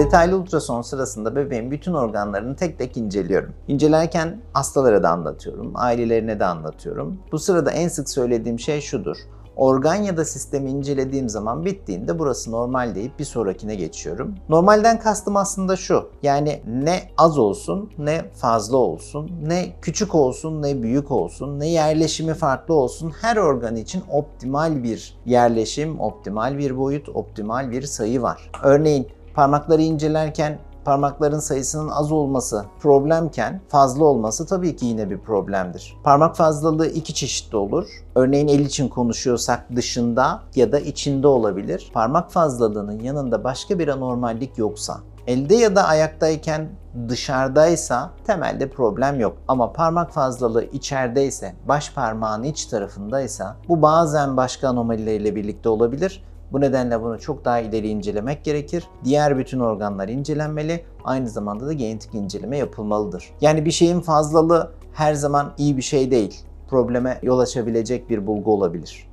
Detaylı ultrason sırasında bebeğin bütün organlarını tek tek inceliyorum. İncelerken hastalara da anlatıyorum, ailelerine de anlatıyorum. Bu sırada en sık söylediğim şey şudur. Organ ya da sistemi incelediğim zaman bittiğinde burası normal deyip bir sonrakine geçiyorum. Normalden kastım aslında şu. Yani ne az olsun ne fazla olsun, ne küçük olsun ne büyük olsun, ne yerleşimi farklı olsun. Her organ için optimal bir yerleşim, optimal bir boyut, optimal bir sayı var. Örneğin parmakları incelerken parmakların sayısının az olması problemken fazla olması tabii ki yine bir problemdir. Parmak fazlalığı iki çeşitli olur. Örneğin el için konuşuyorsak dışında ya da içinde olabilir. Parmak fazlalığının yanında başka bir anormallik yoksa elde ya da ayaktayken dışarıdaysa temelde problem yok. Ama parmak fazlalığı içerideyse, baş parmağın iç tarafındaysa bu bazen başka anomalileriyle birlikte olabilir. Bu nedenle bunu çok daha ileri incelemek gerekir. Diğer bütün organlar incelenmeli. Aynı zamanda da genetik inceleme yapılmalıdır. Yani bir şeyin fazlalığı her zaman iyi bir şey değil. Probleme yol açabilecek bir bulgu olabilir.